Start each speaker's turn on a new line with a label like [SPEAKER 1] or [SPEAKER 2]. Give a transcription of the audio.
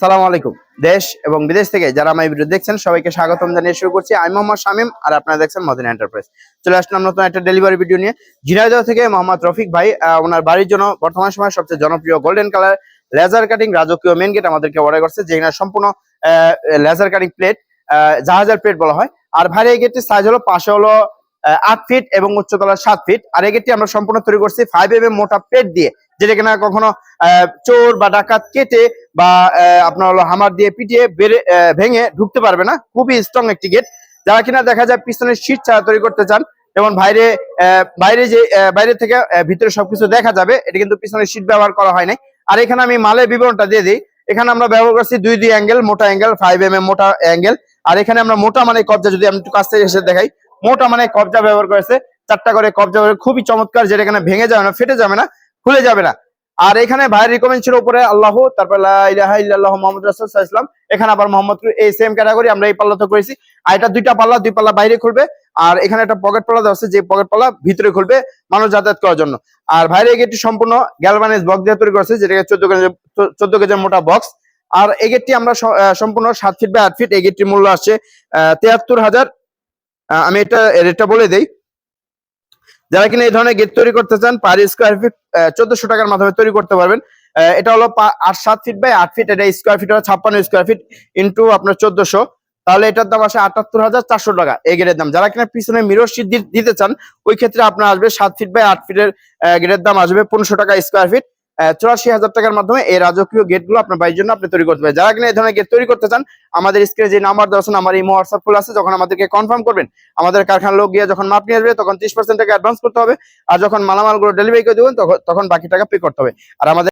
[SPEAKER 1] সালাম আলাইকুম। দেশ এবং বিদেশ থেকে যারা আমার ভিডিও দেখছেন, সবাইকে স্বাগতম জানিয়ে শুরু করছি। আমি মোহাম্মদ শামিম আর আপনারা দেখছেন মদিন এন্টারপ্রাইজ চলে আসলাম নতুন একটা ডেলিভারি ভিডিও নিয়ে। ঝিনাইদহ থেকে মোহাম্মদ রফিক ভাই ওনার বাড়ির জন্য বর্তমান সময় সবচেয়ে জনপ্রিয় গোল্ডেন কালার লেজার কাটিং রাজকীয় মেন গেট আমাদেরকে অর্ডার করছে, যেখানে সম্পূর্ণ লেজার কাটিং প্লেট জাহাজের প্লেট বলা হয়। আর ভাই, এই গেটটির সাইজ হলো, পাশে হলো আট ফিট এবং উচ্চতলা সাত ফিট আর এই গেটটি আমরা সম্পূর্ণ তৈরি করছি ফাইভ এম এম মোটা প্লেট দিয়ে। যেটা কিনা কখনো চোর বা ডাকাত কেটে বা আপনার হলো হামার দিয়ে পিটিয়ে বেড়ে ভেঙে ঢুকতে পারবে না। খুবই স্ট্রং একটি গেট যারা কিনা দেখা যায় পিছনের শীট ছাড়া তৈরি করতে চান, যেমন বাইরে বাইরে যে বাইরে থেকে ভিতরে সবকিছু দেখা যাবে, এটা কিন্তু পিছনের শীট ব্যবহার করা হয় নাই। আর এখানে আমি মালের বিবরণটা দিয়ে দিই। এখানে আমরা ব্যবহার করছি দুই দুই অ্যাঙ্গেল মোটা অ্যাঙ্গেল ফাইভ এম মোটা অ্যাঙ্গেল আর এখানে আমরা মোটা মানে কবজা, যদি আমি একটু কাছ থেকে এসে দেখাই, মোটা মানে কবজা ব্যবহার করেছে। চারটা করে কবজা খুবই চমৎকার, যেটা এখানে ভেঙে যাবে না, ফেটে যাবে না। খুলে যাবে না। আর এখানে ভাইয়ের রিকমেন্ড ছিল উপরে আল্লাহ, তারপর মুহাম্মদ রাসূল এখানে আবার মোহাম্মদ এই সেম ক্যাটাগরি আমরা এই পাল্লা পাল্লাতে করেছি। আর এটা দুইটা পাল্লা, দুই পাল্লা বাইরে খুলবে। আর এখানে একটা পকেট পাল্লা দেওয়া আছে, যে পকেট পাল্লা ভিতরে খুলবে মানুষ যাতায়াত করার জন্য। আর ভাইরে এই গেটটি সম্পূর্ণ গ্যালভানাইজ বক্স দিয়ে তৈরি করেছে যেটাকে চোদ্দ কেজি চোদ্দ কেজির মোটা বক্স আর এই গেটটি আমরা সম্পূর্ণ সাত ফিট বাই আট ফিট এই গেটটির মূল্য আসছে তিয়াত্তর হাজার। আমি এটা রেটটা বলে দেই। যারা কিনা এই ধরনের গেট তৈরি করতে চান পার স্কোয়ার ফিট চোদ্দশো টাকার মাধ্যমে তৈরি করতে পারবেন। এটা হলো আট, সাত ফিট বাই আট ফিট এটা স্কোয়ার ফিট হলো ছাপ্পান্ন স্কোয়ার ফিট ইন্টু আপনার চোদ্দশো। তাহলে এটার দাম আসে আটাত্তর হাজার চারশো টাকা এই গেটের দাম। যারা কিনা পিছনে মিরর শীট দিতে চান, ওই ক্ষেত্রে আপনার আসবে সাত ফিট বাই আট ফিটের গেটের দাম আসবে পনেরোশো টাকা স্কোয়ার ফিট চুরাশি হাজার টাকার মাধ্যমে এই রাজকীয় গেটগুলো আপনার বাড়ির জন্য আপনি তৈরি করতে পারেন। যারা কিনা এই ধরনের গেট তৈরি করতে চান, আমাদের স্ক্রিনে যে নাম্বার দেওয়া আমার এই হোয়াটসঅ্যাপ খোলা আছে, যখন আমাদেরকে কনফার্ম করবেন, আমাদের কারখানার লোক গিয়ে যখন মাপ নিয়ে আসবে, তখন ত্রিশ পার্সেন্ট টাকা অ্যাডভান্স করতে হবে। আর যখন মালামালগুলো ডেলিভারি করে দেবেন তখন তখন বাকি টাকা পে করতে হবে। আর আমাদের